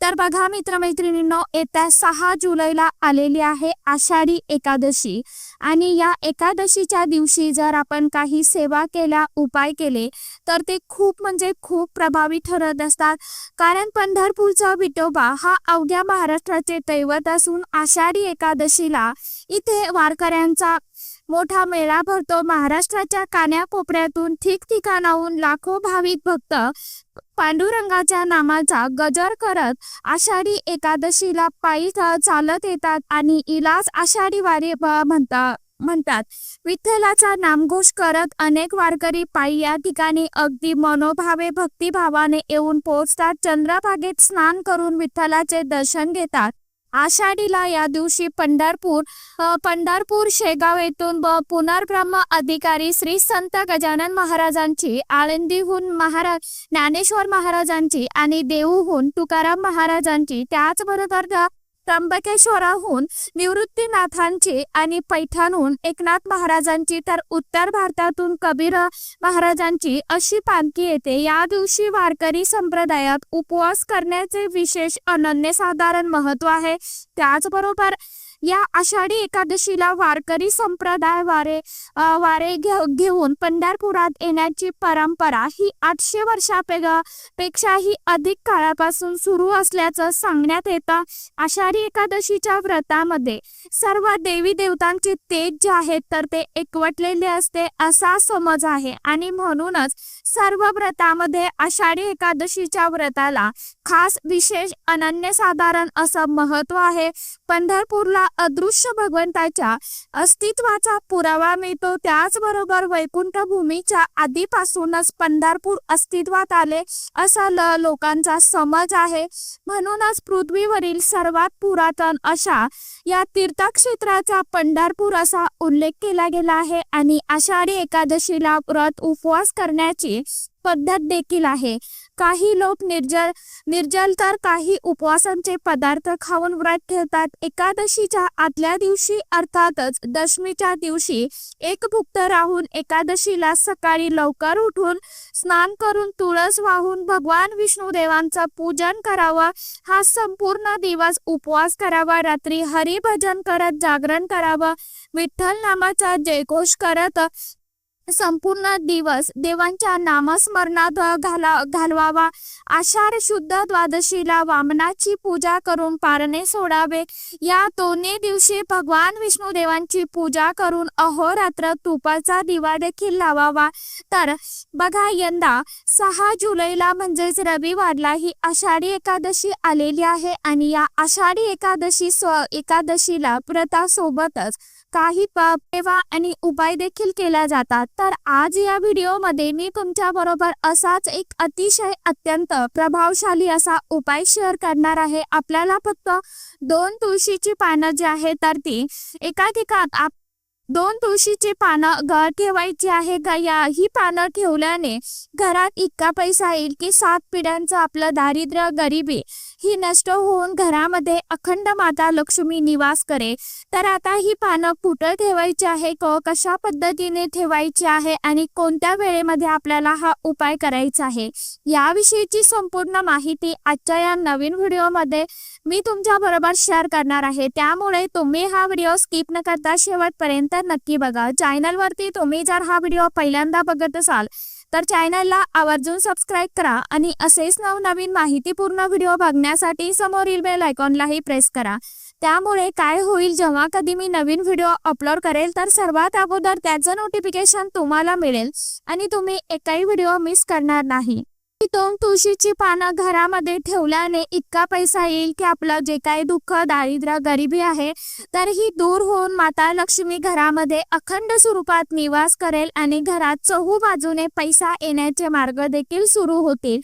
तर बघा मित्रमैत्रिणींनो येत्या सहा जुलैला आलेली आहे आषाढी एकादशी. आणि या एकादशीच्या दिवशी जर आपण काही सेवा केल्या उपाय केले तर ते खूप म्हणजे खूप प्रभावी ठरत असतात. कारण पंढरपूरचा विठोबा हा अवघ्या महाराष्ट्राचे दैवत असून आषाढी एकादशीला इथे वारकऱ्यांचा मोठा मेळा भरतो. महाराष्ट्राच्या कान्याकोपऱ्यातून ठिकठिकाणाहून लाखो भाविक भक्त पांडुरंगाच्या नामाचा गजर करत आषाढी एकादशीला पायी चालत येतात आणि इलाज आषाढी वारी म्हणतात म्हणतात. विठ्ठलाचा नामघोष करत अनेक वारकरी पायी या ठिकाणी अगदी मनोभावे भक्तिभावाने येऊन पोहोचतात. चंद्रभागेत स्नान करून विठ्ठलाचे दर्शन घेतात. आषाढीला या दिवशी पंढरपूर पंढरपूर शेगाव येथून पुनर्ब्रह्म अधिकारी श्री संत गजानन महाराजांची आळंदीहून महाराज ज्ञानेश्वर महाराजांची आणि देऊहून तुकाराम महाराजांची त्याचबरोबर त्र्यंबकेश्वराहून निवृत्तीनाथांची आणि पैठणहून एकनाथ महाराजांची तर उत्तर भारतातून कबीर महाराजांची अशी पालखी येते. या दिवशी वारकरी संप्रदायात उपवास करण्याचे विशेष अनन्यसाधारण महत्त्व आहे. त्याचबरोबर या आषाढी एकादशीला वारकरी संप्रदाय वारे वारे घेऊन पंढरपुरात येण्याची परंपरा ही आठशे वर्षापेक्षा पेक्षाही अधिक काळापासून सुरू असल्याचं सांगण्यात येतं आषाढी एकादशीच्या व्रतामध्ये. सर्व देवी देवतांचे तेज जे आहेत तर ते एकवटलेले असते असा समज आहे. आणि म्हणूनच सर्व व्रतामध्ये आषाढी एकादशीच्या व्रताला खास विशेष अनन्यसाधारण असं महत्त्व आहे. पंढरपूरला अदृश्य भगवंताच्या अस्तित्वाचा पुरावा मिळतो. त्याचबरोबर वैकुंठ भूमीच्या आधीपासूनच पंढरपूर अस्तित्वात आले असा ल लोकांचा समज आहे. म्हणूनच पृथ्वीवरील सर्वात पुरातन अशा या तीर्थक्षेत्राचा पंढरपूर असा उल्लेख केला गेला आहे आणि आषाढी एकादशीला व्रत उपवास करण्याची पद्धत देखील आहे. काही लोक निर्जल निर्जल तर काही उपवासांचे पदार्थ खाऊन व्रत ठेवतात. एकादशीच्या आदल्या दिवशी अर्थातच दशमीच्या दिवशी एक भुक्त राहून एकादशीला सकाळी लवकर उठून स्नान करून तुळस वाहून भगवान विष्णुदेवांचं पूजन करावं. हा संपूर्ण दिवस उपवास करावा. रात्री हरिभजन करत जागरण करावं. विठ्ठल नामाचा जयघोष करत संपूर्ण दिवस देवांच्या नामस्मरणात घाला घालवावा. आषाढ शुद्ध द्वादशीला वामनाची पूजा करून पारणे सोडावे. या दोन्ही दिवशी भगवान विष्णुदेवांची पूजा करून अहोरात्र तुपाचा दिवा देखील लावावा. तर बघा यंदा सहा जुलैला म्हणजेच रविवारला ही आषाढी एकादशी आलेली आहे आणि या आषाढी एकादशी स्व एकादशीला व्रतासोबतच काही प- सेवा आणि उपाय देखील केल्या जातात. तर आज या व्हिडिओमध्ये मी तुमच्या बरोबर असाच एक अतिशय अत्यंत प्रभावशाली असा उपाय शेअर करणार आहे. आपल्याला फक्त दोन तुळशीची पानं जी आहे तर ती एका ठिकाण आप दोन तुळशीची पानं घर ठेवायची आहे. ग या ही पानं ठेवल्याने घरात इतका पैसा येईल की सात पिढ्यांचं आपलं दारिद्र्य गरिबी ही नष्ट होऊन घरामध्ये अखंड माता लक्ष्मी निवास करे. तर आता ही पानं कुठं ठेवायची आहे? क कशा पद्धतीने ठेवायची आहे? आणि कोणत्या वेळेमध्ये आपल्याला हा उपाय करायचा आहे? याविषयीची संपूर्ण माहिती आजच्या या नवीन व्हिडिओमध्ये मी तुमच्या बरोबर शेअर करणार आहे. त्यामुळे तुम्ही हा व्हिडिओ स्किप न करता शेवटपर्यंत नक्की बघा. चॅनलवरती तुम्ही जर हा व्हिडिओ पहिल्यांदा बघत असाल तर चॅनलला आवर्जून सबस्क्राईब करा आणि असेच नवनवीन माहितीपूर्ण व्हिडिओ बघण्यासाठी समोरील बेल आयकॉनलाही प्रेस करा. त्यामुळे काय होईल जेव्हा कधी मी नवीन व्हिडिओ अपलोड करेल तर सर्वात अगोदर त्याचं नोटिफिकेशन तुम्हाला मिळेल आणि तुम्ही एकही व्हिडिओ मिस करणार नाही. दोन तुळशीची पानं घरामध्ये ठेवल्याने इतका पैसा येईल की आपलं जे काही दुःख दारिद्र्य गरिबी आहे तर ही दूर होऊन माता लक्ष्मी घरामध्ये अखंड स्वरूपात निवास करेल आणि घरात चहू बाजूने पैसा येण्याचे मार्ग देखील सुरू होतील.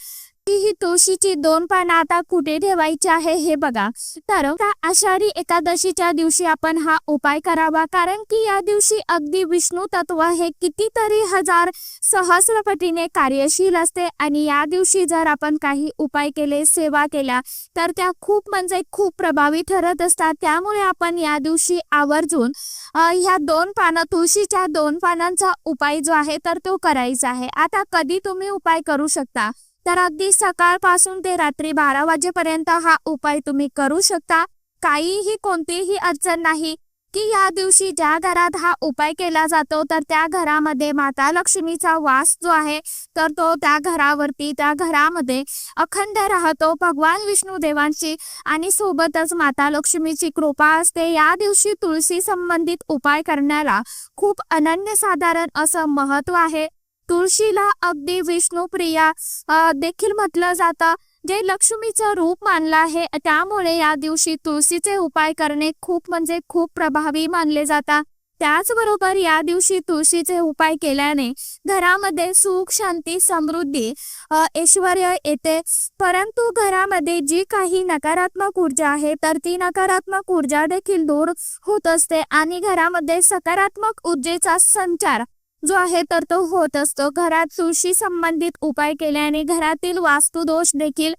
ही तुळशीची दोन पानं आता कुठे ठेवायची आहे हे बघा. तर आषाढी एकादशीच्या दिवशी आपण हा उपाय करावा? कारण की या दिवशी अगदी विष्णू तत्व हे कितीतरी हजार सहस्रपटीने कार्यशील असते आणि या दिवशी जर आपण काही उपाय केले सेवा केल्या तर त्या खूप म्हणजे खूप प्रभावी ठरत असतात. त्यामुळे आपण या दिवशी आवर्जून ह्या दोन पानं तुळशीच्या दोन पानांचा उपाय जो आहे तर तो करायचा आहे. आता कधी तुम्ही उपाय करू शकता? तर अगदी सकाळपासून ते रात्री बारा वाजेपर्यंत हा उपाय तुम्ही करू शकता. काहीही कोणतीही अडचण नाही की या दिवशी ज्या घरात हा उपाय केला जातो तर त्या घरामध्ये माता लक्ष्मीचा वास जो आहे तर तो त्या घरावरती त्या घरामध्ये अखंड राहतो. भगवान विष्णू देवांची आणि सोबतच माता लक्ष्मीची कृपा असते. या दिवशी तुळशी संबंधित उपाय करण्याला खूप अनन्यसाधारण असं महत्त्व आहे. तुळशीला अगदी विष्णुप्रिया देखील म्हटलं जातं. जे लक्ष्मीचं रूप मानलं आहे त्यामुळे या दिवशी तुळशीचे उपाय करणे खूप म्हणजे खूप प्रभावी मानले जातात. त्याचबरोबर या दिवशी तुळशीचे उपाय केल्याने घरामध्ये सुख शांती समृद्धी ऐश्वर येते. परंतु घरामध्ये जी काही नकारात्मक ऊर्जा आहे तर ती नकारात्मक ऊर्जा देखील दूर होत असते आणि घरामध्ये सकारात्मक ऊर्जेचा संचार जो आहे तर तो होत असतो. घरात तुळशी संबंधित उपाय केल्याने घरातील वास्तुदोष देखील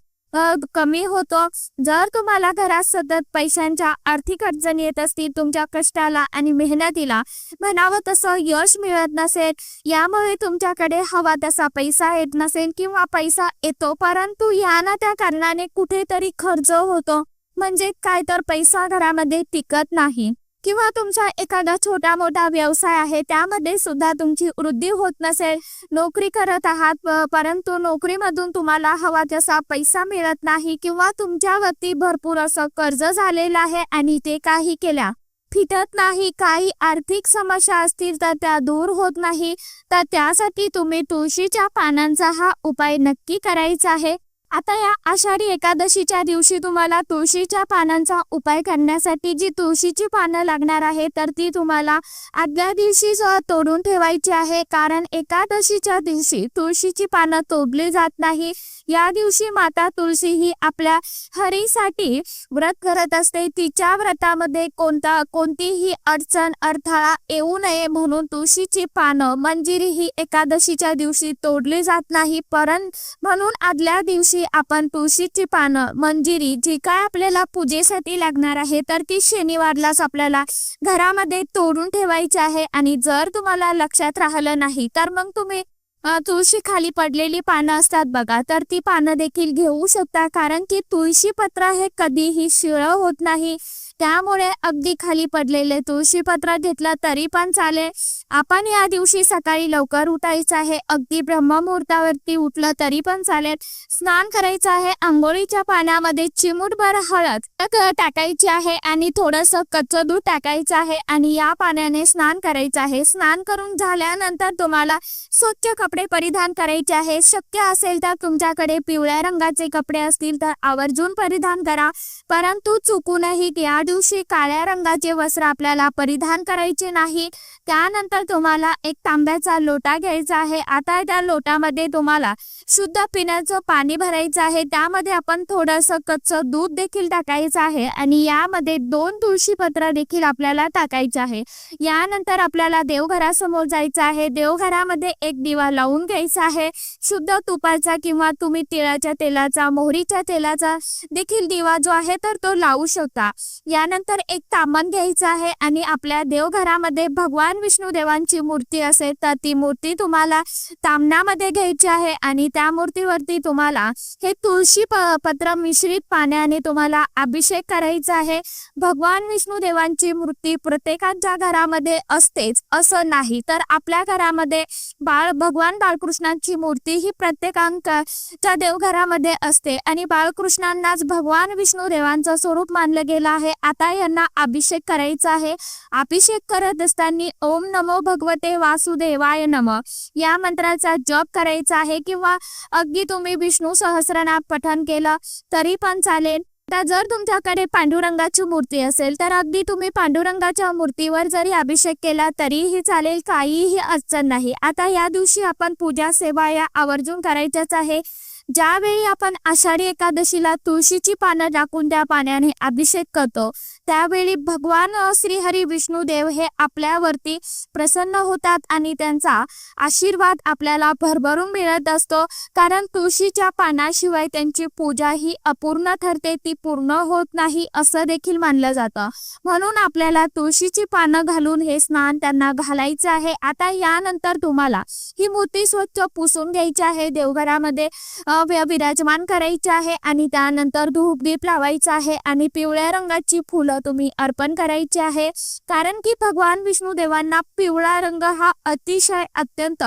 कमी होतो. जर तुम्हाला घरात सतत पैशांच्या आर्थिक अडचणी येत असतील तुमच्या कष्टाला आणि मेहनतीला म्हणावं तसं यश मिळत नसेल यामुळे तुमच्याकडे हवा तसा पैसा येत नसेल किंवा पैसा येतो परंतु या ना त्या कारणाने कुठेतरी खर्च होतो. म्हणजे काय तर पैसा घरामध्ये टिकत नाही. किंवा तुमचा एखादा छोटा मोठा व्यवसाय आहे त्यामध्ये सुद्धा तुमची वृद्धी होत नसेल नोकरी करत आहात प- परंतु नोकरीमधून तुम्हाला हवा तसा पैसा मिळत नाही किंवा तुमच्यावरती भरपूर असं कर्ज झालेलं आहे आणि ते काही केल्या फिटत नाही काही आर्थिक समस्या असतील तर त्या दूर होत नाही तर त्यासाठी तुम्ही तुळशीच्या पानांचा हा उपाय नक्की करायचा आहे. आता या आषाढी एकादशीच्या दिवशी तुम्हाला तुळशीच्या पानांचा उपाय करण्यासाठी जी तुळशीची पानं लागणार आहे तर ती तुम्हाला आदल्या दिवशी तोडून ठेवायची आहे. कारण एकादशीच्या दिवशी तुळशीची पानं तोडली जात नाही. या दिवशी माता तुळशी ही आपल्या हरीसाठी व्रत करत असते. तिच्या व्रतामध्ये कोणता कोणतीही अडचण अडथळा येऊ नये म्हणून तुळशीची पानं मंजिरी ही एकादशीच्या दिवशी तोडली जात नाही. परं म्हणून आदल्या दिवशी आपण तुळशीची पानं मंजिरी जी काय आपल्याला पूजेसाठी लागणार आहे तर ती शनिवारलाच आपल्याला घरामध्ये तोडून ठेवायची आहे. आणि जर तुम्हाला लक्षात राहिलं नाही तर मग तुम्ही तुळशी खाली पडलेली पानं असतात बघा तर ती पानं देखील घेऊ शकता कारण की तुळशी पत्र हे कधीही शिळं होत नाही. त्यामुळे अगदी खाली पडलेले तुळशी पत्र घेतलं तरी पण चालेल. आपण या दिवशी सकाळी लवकर उठायचं आहे अगदी ब्रह्ममुहूर्तावरती उठलं तरी पण चालेल. स्नान करायचं आहे आंघोळीच्या पाण्यामध्ये चिमूटभर हळद टाकायची आहे आणि थोडस कच्चं दूध टाकायचं आहे आणि या पाण्याने स्नान करायचं आहे. स्नान करून झाल्यानंतर तुम्हाला स्वच्छ कपडे परिधान करायचे आहे. शक्य असेल तर तुमच्याकडे पिवळ्या रंगाचे कपडे असतील तर आवर्जून परिधान करा. परंतु चुकूनही या दिवशी काळ्या रंगाचे वस्त्र आपल्याला परिधान करायचे नाही. त्यानंतर तुम्हाला एक तांब्याचा लोटा घ्यायचा आहे. आता त्या लोटामध्ये तुम्हाला शुद्ध पिण्याचं पाणी भरायचं आहे. त्यामध्ये आपण थोडंसं कच्चं दूध देखील टाकायचं आहे आणि यामध्ये दोन तुळशी पत्र देखील आपल्याला टाकायचं आहे. यानंतर आपल्याला देवघरासमोर जायचं आहे. देवघरामध्ये एक दिवा लावून घ्यायचा आहे. शुद्ध तुपाचा किंवा तुम्ही तिळाच्या तेलाचा मोहरीच्या तेलाचा देखील दिवा जो आहे तर तो लावू शकता. यानंतर एक तामण घ्यायचं आहे आणि आपल्या देवघरामध्ये भगवान विष्णू देवांची मूर्ती असेल तर ती मूर्ती तुम्हाला तामणामध्ये घ्यायची आहे आणि त्या मूर्तीवरती तुम्हाला हे तुळशी प- पत्र मिश्रित पाण्याने तुम्हाला अभिषेक करायचा आहे. भगवान विष्णू देवांची मूर्ती प्रत्येकाच्या घरामध्ये असतेच असं नाही. तर आपल्या घरामध्ये बाळ भगवान बाळकृष्णांची मूर्ती ही प्रत्येकांच्या देवघरामध्ये असते. आणि बाळकृष्णांनाच भगवान विष्णू देवांचं स्वरूप मानलं गेलं आहे. आता यांना अभिषेक करायचा आहे. अभिषेक करत असताना ओम नमो भगवते वासुदेवाय नम. या मंत्राचा जप करायचा आहे. किंवा अगदी तुम्ही विष्णू सहस्रनाम पठन केलं तरी पण चालेल. आता जर तुमच्याकडे पांडुरंगाची मूर्ती असेल तर अगदी तुम्ही पांडुरंगाच्या मूर्तीवर जरी अभिषेक केला तरीही चालेल काहीही अडचण नाही. आता या दिवशी आपण पूजा सेवा या आवर्जून करायच्याच आहे. ज्यावेळी आपण आषाढी एकादशीला तुळशीची पानं टाकून त्या पाण्याने अभिषेक करतो त्यावेळी भगवान अ, श्रीहरी विष्णुदेव हे आपल्यावरती प्रसन्न होतात आणि त्यांचा आशीर्वाद आपल्याला भरभरून मिळत असतो. कारण तुळशीच्या पानाशिवाय त्यांची पूजा ही अपूर्ण ठरते ती पूर्ण होत नाही असं देखील मानलं जातं. म्हणून आपल्याला तुळशीची पानं घालून हे स्नान त्यांना घालायचं आहे. आता यानंतर तुम्हाला ही मूर्ती स्वच्छ पुसून घ्यायची आहे. देवघरामध्ये अ, विराजमान करायचे आहे आणि त्यानंतर धूप दीप लावायचा आहे आणि पिवळ्या रंगाची फुलं तुम्ही अर्पण करायची आहे. कारण की भगवान विष्णू देवांना पिवळा रंग हा अतिशय अत्यंत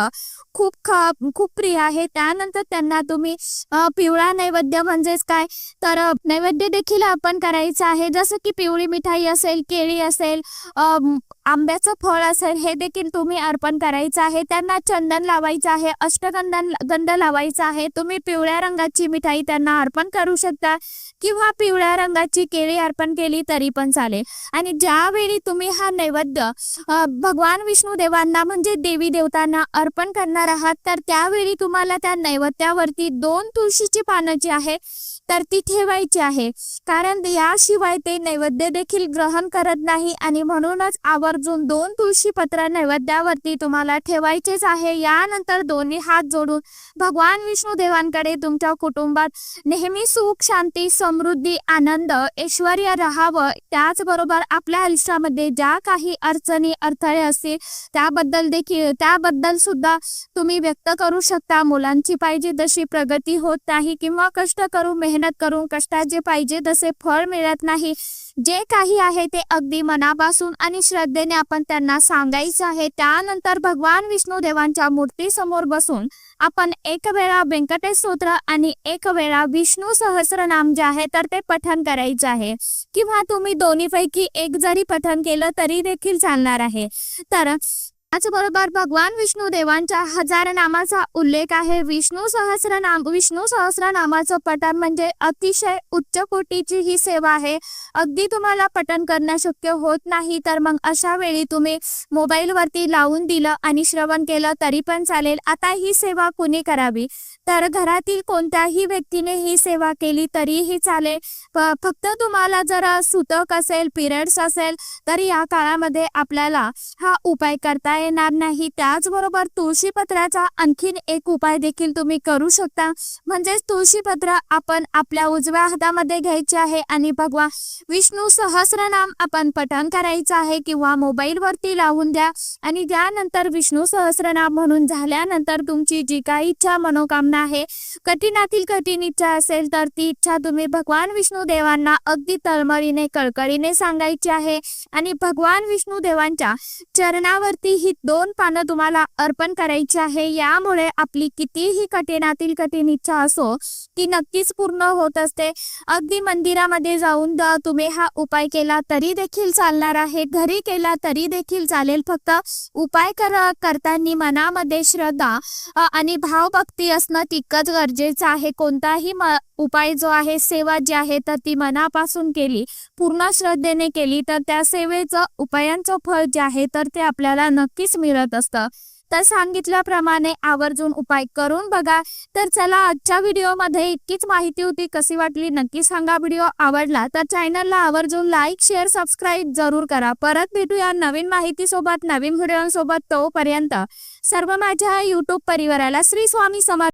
खूप ख- खूप प्रिय आहे. त्यानंतर त्यांना तुम्ही पिवळा नैवेद्य म्हणजेच काय? तर नैवेद्य देखील अर्पण करायचं आहे. जसं की पिवळी मिठाई असेल केळी असेल आंब्याचं फळ असेल हे देखील तुम्ही अर्पण करायचं आहे. त्यांना चंदन लावायचं आहे अष्टगंधन गंध लावायचा आहे. तुम्ही पिवळ्या रंगाची मिठाई त्यांना अर्पण करू शकता किंवा पिवळ्या रंगाची केळी अर्पण केली तरी पण चालेल. आणि ज्यावेळी तुम्ही हा नैवेद्य भगवान विष्णू देवांना म्हणजे देवी देवतांना अर्पण करणार आहात तर त्यावेळी तुम्हाला त्या नैवेद्यावरती दोन तुळशीची पानं जी आहे तर ती ठेवायची आहे. कारण याशिवाय ते नैवेद्य देखील ग्रहण करत नाही आणि म्हणूनच आवर्जून दोन तुळशी पत्र नैवेद्यावरती तुम्हाला ठेवायचेच आहे. यानंतर दोन्ही हात जोडून भगवान विष्णू देवांकडे तुमच्या कुटुंबात नेहमी सुख शांती समृद्धी आनंद ऐश्वर राहावं. त्याचबरोबर आपल्या आयुष्यामध्ये ज्या काही अडचणी अडथळे असतील त्याबद्दल देखील त्याबद्दल सुद्धा तुम्ही व्यक्त करू शकता. मुलांची पाहिजे तशी प्रगती होत नाही किंवा कष्ट करू मेहनत करून कष्टाचे पाहिजे तसे फळ मिळत नाही. जे काही आहे ते अगदी मनापासून आणि श्रद्धेने आपण त्यांना सांगायचं आहे. त्यानंतर भगवान विष्णू देवांच्या मूर्ती समोर बसून आपण एक वेळा व्यंकटेश स्तोत्र आणि एक वेळा विष्णू सहस्रनाम जे आहे तर ते पठन करायचे आहे. किंवा तुम्ही दोन्हीपैकी एक जरी पठन केलं तरी देखील चालणार आहे. तर त्याचबरोबर भगवान विष्णू देवांच्या हजार नामाचा उल्लेख आहे. विष्णू सहस्र नाम विष्णू सहस्र नामाचं पठण म्हणजे अतिशय उच्च कोटीची ही सेवा आहे. अगदी तुम्हाला पठण करणं शक्य होत नाही तर मग अशा वेळी तुम्ही मोबाईलवरती लावून दिलं आणि श्रवण केलं तरी पण चालेल. आता ही सेवा कुणी करावी? तर घरातील कोणत्याही व्यक्तीने ही सेवा केली तरीही चालेल. फक्त तुम्हाला जर सुतक असेल पिरियड्स असेल तर या काळामध्ये आपल्याला हा उपाय करता येणार नाही. त्याचबरोबर तुळशीपत्राचा आणखीन एक उपाय देखील तुम्ही करू शकता. म्हणजेच तुळशीपत्र आपण आपल्या उजव्या हातामध्ये घ्यायचे आहे आणि भगवान विष्णू सहस्रनाम आपण पठण करायचं आहे किंवा मोबाईलवरती लावून द्या. आणि त्यानंतर विष्णू सहस्रनाम म्हणून झाल्यानंतर तुमची जी काही इच्छा मनोकामना आहे कठीणातील कठीण इच्छा असेल तर ती इच्छा तुम्ही भगवान विष्णू देवांना अगदी तळमळीने कळकळीने सांगायची आहे. आणि भगवान विष्णू देवांच्या चरणावरती ही दोन पानं तुम्हाला अर्पण करायची आहे. यामुळे आपली कितीही कठीणातील कठीण इच्छा असो ती नक्कीच पूर्ण होत असते. अगदी मंदिरामध्ये जाऊन तुम्ही हा उपाय केला तरी देखील चालणार आहे. घरी केला तरी देखील चालेल. फक्त उपाय कर करताना मनामध्ये श्रद्धा आणि भावभक्ती असणं तितकंच गरजेचं आहे. कोणताही म उपाय जो आहे सेवा जी आहे तर ती मनापासून केली पूर्ण श्रद्धेने केली तर त्या सेवेचं उपायांचं फळ जे आहे तर ते आपल्याला नक्की नक्कीच मिळत असतं. तर सांगितल्याप्रमाणे आवर्जून उपाय करून बघा. तर चला आजच्या व्हिडिओमध्ये इतकीच माहिती होती. कशी वाटली नक्की सांगा. व्हिडिओ आवडला तर चॅनलला आवर्जून लाईक शेअर सबस्क्राईब जरूर करा. परत भेटूया नवीन माहितीसोबत नवीन व्हिडिओसोबत तोपर्यंत. सर्व माझ्या युट्यूब परिवाराला श्री स्वामी समर्थ.